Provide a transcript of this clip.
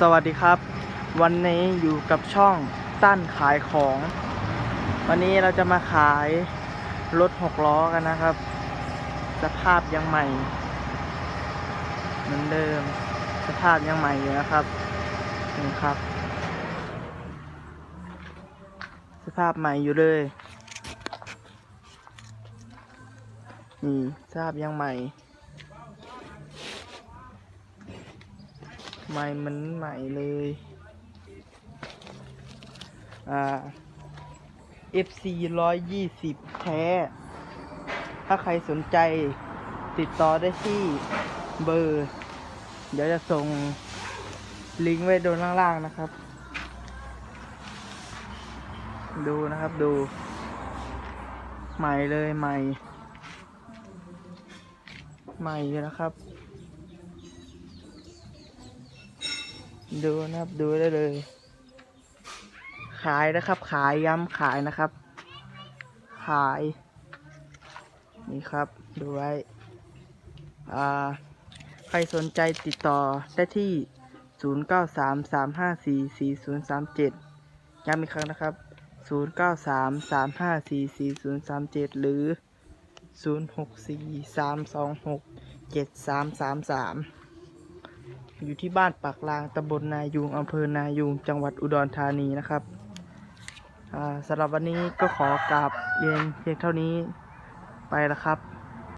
สวัสดีครับ วันนี้อยู่กับช่องตั้นขายของ วันนี้เราจะมาขายรถหกล้อกันนะครับ สภาพยังใหม่ เหมือนเดิม สภาพยังใหม่อยู่นะครับนี่ครับ สภาพใหม่อยู่เลยนี่สภาพยังใหม่ ใหม่เหมันใหม่เลยอ่า FC ร้อยยี่สิบแท้ ถ้าใครสนใจติดต่อได้ที่เบอร์ เดี๋ยวจะส่งลิงก์ไว้โดนล่างๆนะครับ ดูนะครับดู ใหม่เลยใหม่ ใหม่อยู่นะครับ ดูนะครับดูได้เลย ขายนะครับ ขายย้ำขายนะครับ ขาย นี่ครับ ดูไว้ อ่า ใครสนใจติดต่อได้ที่ 0933544037 ย้ำอีกครั้งนะครับ 0933544037 หรือ 0643267333 อยู่ที่บ้านปากลางตำบลนายูงอำเภอนายูงจังหวัดอุดรธานีนะครับสำหรับวันนี้ก็ขอกราบเย็นเพียงเท่านี้ไปแล้วครับ